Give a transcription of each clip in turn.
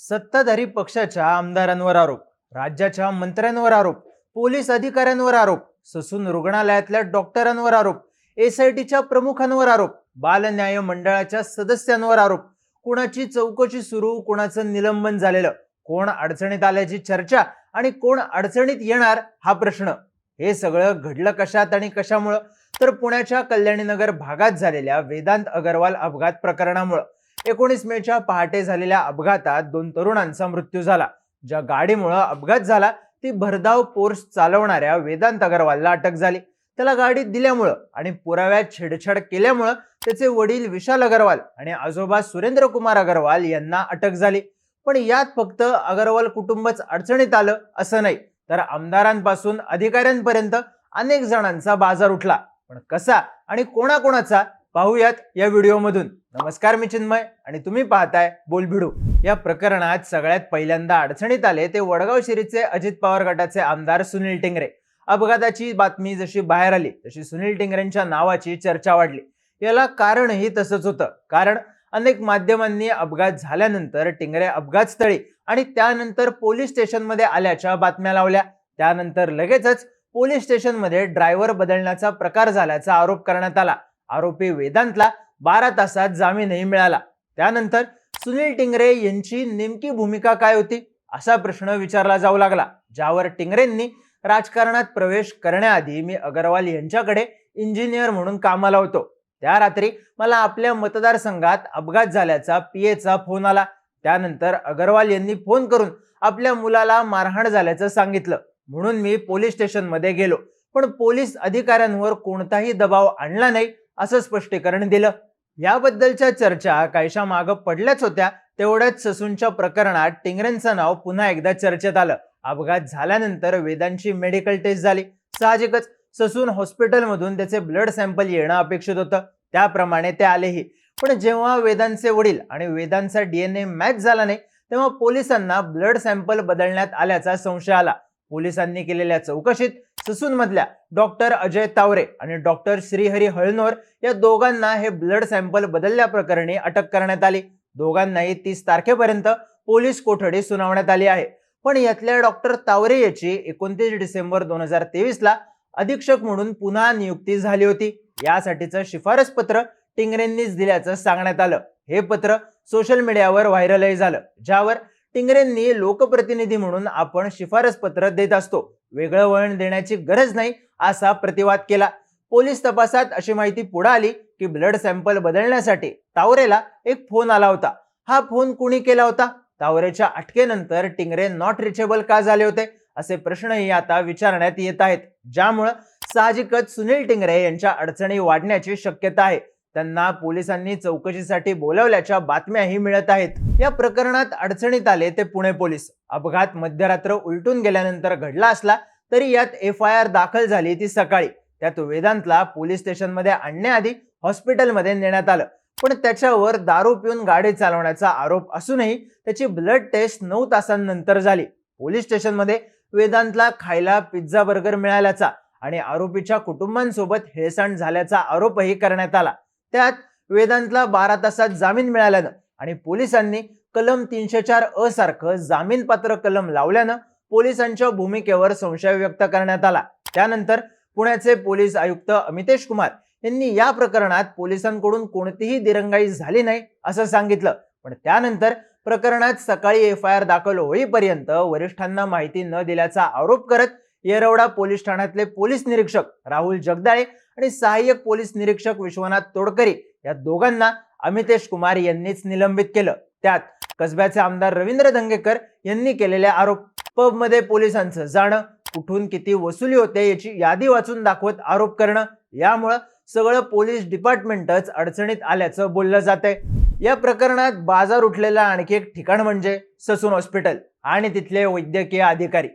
सत्ताधारी पक्षाच्या आमदारांवर आरोप राज्याच्या मंत्र्यांवर आरोप पोलीस अधिकाऱ्यांवर आरोप ससून रुग्णालयातल्या डॉक्टरांवर आरोप एसआयटीच्या प्रमुखांवर आरोप बालन्याय मंडळाच्या सदस्यांवर आरोप. कुणाची चौकशी सुरू कुणाचं निलंबन झालेलं कोण अडचणीत आल्याची चर्चा आणि कोण अडचणीत येणार हा प्रश्न. हे सगळं घडलं कशात आणि कशामुळं? तर पुण्याच्या कल्याणीनगर भागात झालेल्या वेदांत अगरवाल अपघात प्रकरणामुळं. एकोणीस मेच्या पहाटे झालेल्या अपघातात दोन तरुणांचा मृत्यू झाला. ज्या गाडीमुळं अपघात झाला ती भरधाव पोर्स चालवणाऱ्या वेदांत अगरवालला अटक झाली. त्याला गाडीत दिल्यामुळं आणि पुराव्यात छेडछाड केल्यामुळं त्याचे वडील विशाल अगरवाल आणि आजोबा सुरेंद्र कुमार अगरवाल यांना अटक झाली. पण यात फक्त अगरवाल कुटुंबच अडचणीत आलं असं नाही. तर आमदारांपासून अधिकाऱ्यांपर्यंत अनेक जणांचा बाजार उठला. पण कसा आणि कोणाकोणाचा पाहूयात या व्हिडिओमधून. नमस्कार मी चिन्मय आणि तुम्ही पाहताय बोलभिडू या प्रकरणात सगळ्यात पहिल्यांदा अडचणीत आले ते वडगाव शिरीचे अजित पवार गटाचे आमदार सुनील टिंगरे. अपघाताची बातमी जशी बाहेर आली तशी सुनील टिंगरेंच्या नावाची चर्चा वाढली. याला कारणही तसंच होतं. कारण अनेक माध्यमांनी अपघात झाल्यानंतर टिंगरे अपघातस्थळी आणि त्यानंतर पोलीस स्टेशनमध्ये आल्याच्या बातम्या लावल्या. त्यानंतर लगेचच पोलीस स्टेशनमध्ये ड्रायव्हर बदलण्याचा प्रकार झाल्याचा आरोप करण्यात आला. आरोपी वेदांतला बारा तासात जामीनही मिळाला. त्यानंतर सुनील टिंगरे यांची नेमकी भूमिका काय होती? असा प्रश्न विचारला जाऊ लागला. ज्यावर टिंगरेंनी राजकारणात प्रवेश करण्याआधी मी अगरवाल यांच्याकडे इंजिनियर म्हणून कामाला होतो. त्या रात्री मला आपल्या मतदारसंघात अपघात झाल्याचा पीएचा फोन आला. त्यानंतर अगरवाल यांनी फोन करून आपल्या मुलाला मारहाण झाल्याचं सांगितलं. म्हणून मी पोलीस स्टेशनमध्ये गेलो. पण पोलीस अधिकाऱ्यांवर कोणताही दबाव आणला नाही. असं स्पष्टीकरण दिलं. याबद्दलच्या चर्चा काहीशा मागं पडल्याच होत्या तेवढ्याच ससूनच्या प्रकरणात टिंगरेंचं नाव पुन्हा एकदा चर्चेत आलं. अपघात झाल्यानंतर वेदांची मेडिकल टेस्ट झाली. साहजिकच ससून हॉस्पिटलमधून त्याचे ब्लड सॅम्पल येणं अपेक्षित होतं. त्याप्रमाणे ते आलेही. पण जेव्हा वेदांचे वडील आणि वेदांचा डीएनए मॅच झाला नाही तेव्हा पोलिसांना ब्लड सॅम्पल बदलण्यात आल्याचा संशय आला. पोलिसांनी केलेल्या चौकशीत ससून मधल्या डॉक्टर अजय तावरे आणि डॉक्टर श्रीहरी हळनोर या दोघांना हे ब्लड सॅम्पल बदलल्याप्रकरणी अटक करण्यात आली. दोघांनाही तीस तारखेपर्यंत पोलीस कोठडी सुनावण्यात आली आहे. पण यातल्या डॉक्टर तावरे याची एकोणतीस डिसेंबर दोन हजार तेवीस ला अधीक्षक म्हणून पुन्हा नियुक्ती झाली होती. यासाठीचं शिफारस पत्र टिंगरेंनीच दिल्याचं सांगण्यात आलं. हे पत्र सोशल मीडियावर व्हायरलही झालं ज्यावर टिंगरेंनी लोकप्रतिनिधी म्हणून आपण शिफारस पत्र देत असतो. वेगळं वळण देण्याची गरज नाही असा प्रतिवाद केला. पोलीस तपासात अशी माहिती पुढे आली की ब्लड सॅम्पल बदलण्यासाठी तावरेला एक फोन आला होता. हा फोन कुणी केला होता? तावरेच्या अटकेनंतर टिंगरे नॉट रिचेबल का झाले होते? असे प्रश्नही आता विचारण्यात येत आहेत. ज्यामुळं साहजिकच सुनील टिंगरे यांच्या अडचणी वाढण्याची शक्यता आहे. त्यांना पोलिसांनी चौकशीसाठी बोलवल्याच्या बातम्याही मिळत आहेत. या प्रकरणात अडचणीत आले ते पुणे पोलीस. अपघात मध्यरात्र उलटून गेल्यानंतर घडला असला तरी यात एफ आय आर दाखल झाली ती सकाळी. त्यात वेदांतला पोलीस स्टेशनमध्ये आणण्याआधी हॉस्पिटलमध्ये नेण्यात आलं. पण त्याच्यावर दारू पिऊन गाडी चालवण्याचा आरोप असूनही त्याची ब्लड टेस्ट नऊ तासांनंतर झाली. पोलीस स्टेशनमध्ये वेदांतला खायला पिझ्झा बर्गर मिळाल्याचा आणि आरोपीच्या कुटुंबांसोबत हेळसांड झाल्याचा आरोपही करण्यात आला. त्यात वेदांतला बारा तासात जामीन मिळाल्यानं आणि पोलिसांनी कलम तीनशे चार असारखं सारखं जामीन पात्र कलम लावल्यानं पोलिसांच्या भूमिकेवर संशय व्यक्त करण्यात आला. त्यानंतर पुण्याचे पोलीस आयुक्त अमितेश कुमार यांनी या प्रकरणात पोलिसांकडून कोणतीही दिरंगाई झाली नाही असं सांगितलं. पण त्यानंतर प्रकरणात सकाळी एफ आय आर दाखल होईपर्यंत वरिष्ठांना माहिती न दिल्याचा आरोप करत येरवडा पोलीस ठाण्यातले पोलीस निरीक्षक राहुल जगदाळे आणि सहाय्यक पोलीस निरीक्षक विश्वनाथ तोडकरी या दोघांना अमितेश कुमार यांनीच निलंबित केलं. त्यात कसब्याचे आमदार रवींद्र धंगेकर यांनी केलेले आरोप पबमध्ये पोलिसांचं जाणं कुठून किती वसुली होते याची यादी वाचून दाखवत आरोप करणं यामुळं सगळं पोलीस डिपार्टमेंटच अडचणीत आल्याचं बोललं जातंय. या प्रकरणात बाजार उठलेलं आणखी एक ठिकाण म्हणजे ससून हॉस्पिटल आणि तिथले वैद्यकीय अधिकारी.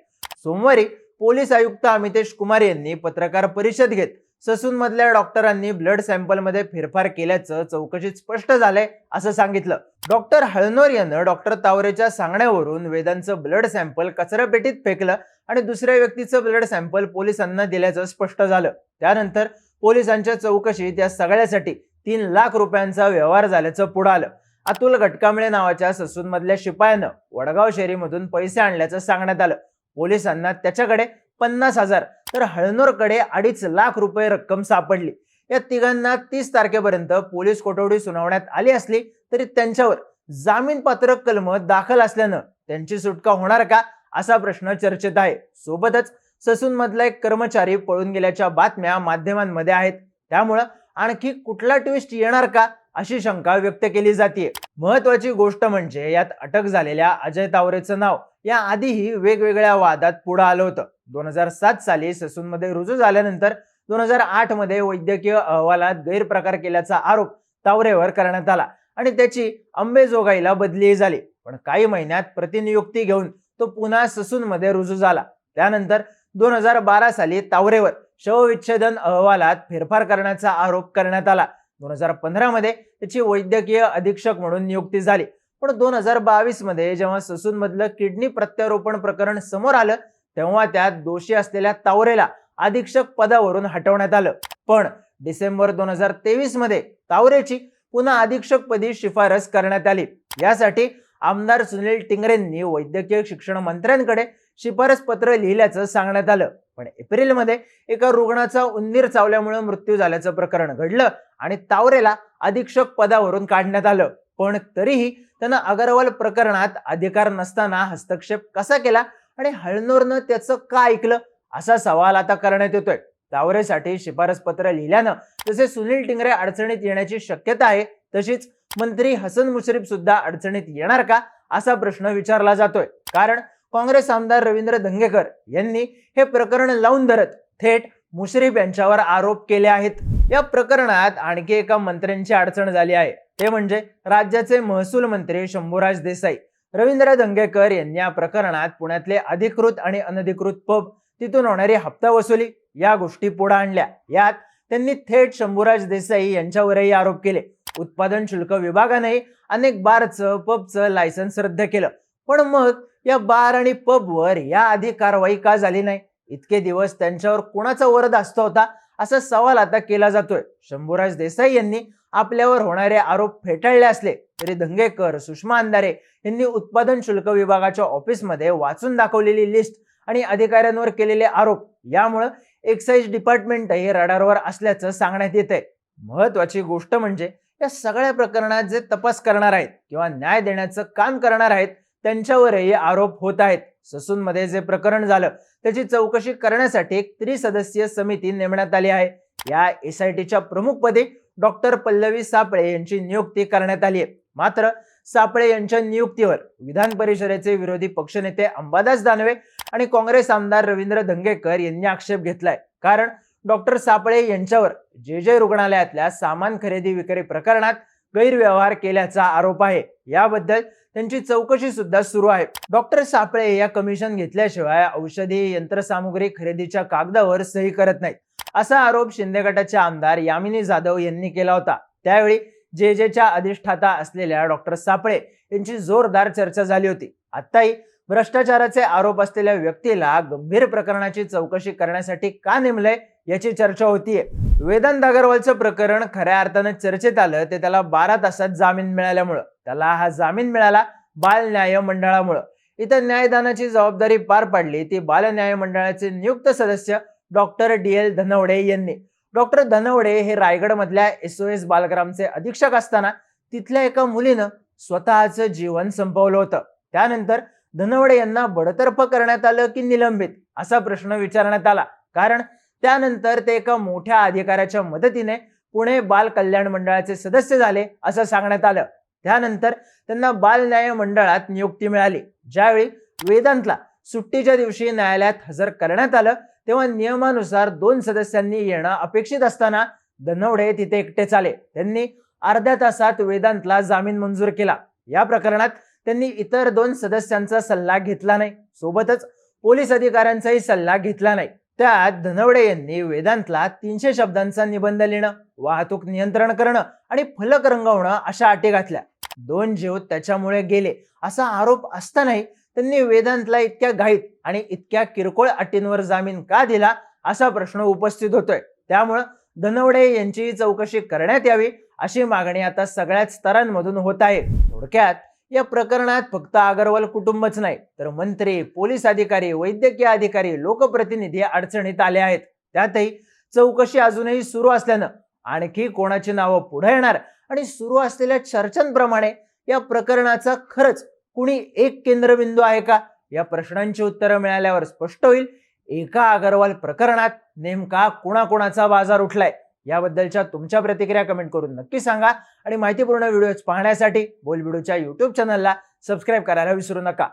सोमवारी पोलीस आयुक्त अमितेश कुमार यांनी पत्रकार परिषद घेत ससून मधल्या डॉक्टरांनी ब्लड सॅम्पलमध्ये फेरफार केल्याचं चौकशीत स्पष्ट झालंय असं सांगितलं. डॉक्टर हळनोर यानं डॉक्टर तावरेच्या सांगण्यावरून वेदांचं ब्लड सॅम्पल कचरापेटीत फेकलं आणि दुसऱ्या व्यक्तीचं ब्लड सॅम्पल पोलिसांना दिल्याचं स्पष्ट झालं. त्यानंतर पोलिसांच्या चौकशीत या सगळ्यासाठी तीन लाख रुपयांचा व्यवहार झाल्याचं पुढं आलं. अतुल घटकांबळे नावाच्या ससून मधल्या शिपायानं वडगाव शेरीमधून पैसे आणल्याचं सांगण्यात आलं. पोलिसांना त्याच्याकडे पन्नास हजार तर हळनोरकडे अडीच लाख रुपये रक्कम सापडली. या तिघांना तीस तारखेपर्यंत पोलीस कोठडी सुनावण्यात आली असली तरी त्यांच्यावर जामीनपात्र कलम दाखल असल्यानं त्यांची सुटका होणार का असा प्रश्न चर्चेत आहे. सोबतच ससून मधला एक कर्मचारी पळून गेल्याच्या बातम्या माध्यमांमध्ये आहेत. त्यामुळं आणखी कुठला ट्विस्ट येणार का अशी शंका व्यक्त केली जाते महत्वाची गोष्ट म्हणजे यात अटक झालेल्या अजय तावरेचं नाव. या आधीही वेगवेगळ्या वादात पुढे आलं होतं. दोन हजार सात साली ससूनमध्ये रुजू झाल्यानंतर दोन हजार आठमध्ये वैद्यकीय अहवालात गैरप्रकार केल्याचा आरोप तावरेवर करण्यात आला आणि त्याची अंबेजोगाईला बदली झाली. पण काही महिन्यात प्रतिनियुक्ती घेऊन तो पुन्हा ससूनमध्ये रुजू झाला. त्यानंतर दोन हजार बारा साली तावरेवर शवविच्छेदन अहवालात फेरफार करण्याचा आरोप करण्यात आला. दोन हजार पंधरामध्ये त्याची वैद्यकीय अधीक्षक म्हणून नियुक्ती झाली. पण दोन हजार बावीसमध्ये जेव्हा ससूनमधलं किडनी प्रत्यारोपण प्रकरण समोर आलं तेव्हा त्यात दोषी असलेल्या तावरेला अधीक्षक पदावरून हटवण्यात आलं. पण डिसेंबर दोन हजार तेवीसमध्ये तावरेची पुन्हा अधीक्षक पदी शिफारस करण्यात आली. यासाठी आमदार सुनील टिंगरेंनी वैद्यकीय शिक्षण मंत्र्यांकडे शिफारस पत्र लिहिल्याचं सांगण्यात आलं. पण एप्रिलमध्ये एका रुग्णाचा उंदीर चावल्यामुळे मृत्यू झाल्याचं प्रकरण घडलं आणि तावरेला अधीक्षक पदावरून काढण्यात आलं. पण तरीही त्यानं अगरवाल प्रकरणात अधिकार नसताना हस्तक्षेप कसा केला? आणि हळनोरनं त्याचं का ऐकलं? असा सवाल आता करण्यात येतोय. तावरेसाठी शिफारस पत्र लिहिल्यानं जसे सुनील टिंगरे अडचणीत येण्याची शक्यता आहे तशीच मंत्री हसन मुश्रीफ सुद्धा अडचणीत येणार का? असा प्रश्न विचारला जातोय. कारण काँग्रेस आमदार रवींद्र धंगेकर यांनी हे प्रकरण लावून धरत थेट मुश्रीफ यांच्यावर आरोप केले आहेत. या प्रकरणात आणखी एका मंत्र्यांची अडचण झाली आहे. ते म्हणजे राज्याचे महसूल मंत्री शंभूराज देसाई. रवींद्र धंगेकर यांनी या प्रकरणात पुण्यातले अधिकृत आणि अनधिकृत पब तिथून होणारी हप्ता वसुली या गोष्टी पुढे आणल्या. यात त्यांनी थेट शंभूराज देसाई यांच्यावरही आरोप केले. उत्पादन शुल्क विभागानेही अनेक बारचं पबचं लायसन्स रद्द केलं. पण मग या बार आणि पबवर या आधी कारवाई का झाली नाही? इतके दिवस त्यांच्यावर कुणाचा वरद असतो होता? असा सवाल आता केला जातोय. शंभूराज देसाई यांनी आपल्यावर होणारे आरोप फेटाळले असले तरी धंगेकर सुषमा अंधारे यांनी उत्पादन शुल्क विभागाच्या ऑफिसमध्ये वाचून दाखवलेली लिस्ट आणि अधिकाऱ्यांवर केलेले आरोप यामुळं एक्साईज डिपार्टमेंटही रडारवर असल्याचं सांगण्यात येत आहे महत्वाची गोष्ट म्हणजे या सगळ्या प्रकरणात जे तपास करणार आहेत किंवा न्याय देण्याचं काम करणार आहेत त्यांच्यावरही आरोप होत आहेत. ससूनमध्ये जे प्रकरण झालं त्याची चौकशी करण्यासाठी एक त्रिसदस्यीय समिती नेमण्यात आली आहे. या एस आय टीच्या प्रमुखपदी डॉक्टर पल्लवी सापळे यांची नियुक्ती करण्यात आली आहे. मात्र सापळे यांच्या नियुक्तीवर विधान परिषदेचे विरोधी पक्षनेते अंबादास दानवे आणि काँग्रेस आमदार रवींद्र धंगेकर यांनी आक्षेप घेतलाय. कारण डॉक्टर सापळे यांच्यावर जे जे रुग्णालयातल्या सामान खरेदी विक्री प्रकरणात गैरव्यवहार केल्याचा आरोप आहे. याबद्दल त्यांची चौकशी सुद्धा सुरू आहे. डॉक्टर सापळे या कमिशन घेतल्याशिवाय औषधी यंत्रसामुग्री खरेदीच्या कागदावर सही करत नाहीत. असा आरोप शिंदे गटाचे आमदार यामिनी जाधव यांनी केला होता. त्यावेळी जे जेच्या अधिष्ठाता असलेल्या डॉक्टर सापळे यांची जोरदार चर्चा झाली होती. आताही भ्रष्टाचाराचे आरोप असलेल्या व्यक्तीला गंभीर प्रकरणाची चौकशी करण्यासाठी का नेमलंय याची चर्चा होतीये. वेदांत अगरवालचं प्रकरण खऱ्या अर्थानं चर्चेत आलं ते त्याला बारा तासात जामीन मिळाल्यामुळं त्याला हा जामीन मिळाला बाल न्याय मंडळामुळं. इथं न्यायदानाची जबाबदारी पार पाडली ती बाल न्याय मंडळाचे नियुक्त सदस्य डॉक्टर डी एल धनवडे यांनी. डॉक्टर धनवडे हे रायगडमधल्या एस ओ एसओएस बालग्रामचे अधीक्षक असताना तिथल्या एका मुलीनं स्वतःचं जीवन संपवलं होतं. त्यानंतर धनवडे यांना बडतर्फ करण्यात आलं की निलंबित असा प्रश्न विचारण्यात आला. कारण त्यानंतर ते एका मोठ्या अधिकाऱ्याच्या मदतीने पुणे बाल कल्याण मंडळाचे सदस्य झाले असं सांगण्यात आलं. त्यानंतर त्यांना बाल न्याय मंडळात नियुक्ती मिळाली. ज्यावेळी वेदांतला सुट्टीच्या दिवशी न्यायालयात हजर करण्यात आलं तेव्हा नियमानुसार दोन सदस्यांनी येणं अपेक्षित असताना धनवडे तिथे एकटेच आले त्यांनी अर्ध्या तासात वेदांतला जामीन मंजूर केला. या प्रकरणात त्यांनी इतर दोन सदस्यांचा सल्ला घेतला नाही. सोबतच पोलीस अधिकाऱ्यांचाही सल्ला घेतला नाही. त्यात धनवडे यांनी वेदांतला तीनशे शब्दांचा निबंध लिहिणं वाहतूक नियंत्रण करणं आणि फलक रंगवणं अशा अटी घातल्या. दोन जीव त्याच्यामुळे गेले असा आरोप असतानाही त्यांनी वेदांतला इतक्या घाईत आणि इतक्या किरकोळ अटींवर जामीन का दिला असा प्रश्न उपस्थित होतोय. त्यामुळं धनवडे यांचीही चौकशी करण्यात यावी अशी मागणी आता सगळ्याच स्तरांमधून होत आहे. थोडक्यात या प्रकरणात फक्त अगरवाल कुटुंबच नाही तर मंत्री पोलीस अधिकारी वैद्यकीय अधिकारी लोकप्रतिनिधी अडचणीत आले आहेत. त्यातही चौकशी अजूनही सुरू असल्यानं आणखी कोणाची नावं पुढे येणार आणि सुरू असलेल्या चर्चांप्रमाणे या प्रकरणाचा खरंच कुणी एक केंद्रबिंदू आहे का? या प्रश्नांची उत्तरं मिळाल्यावर स्पष्ट होईल. एका अगरवाल प्रकरणात नेमका कुणाकुणाचा बाजार उठलाय? याबद्दलच्या तुमच्या प्रतिक्रिया कमेंट करून नक्की सांगा. आणि माहितीपूर्ण व्हिडिओज पाहण्यासाठी बोलबिडूच्या युट्यूब चॅनलला सबस्क्राईब करायला विसरू नका.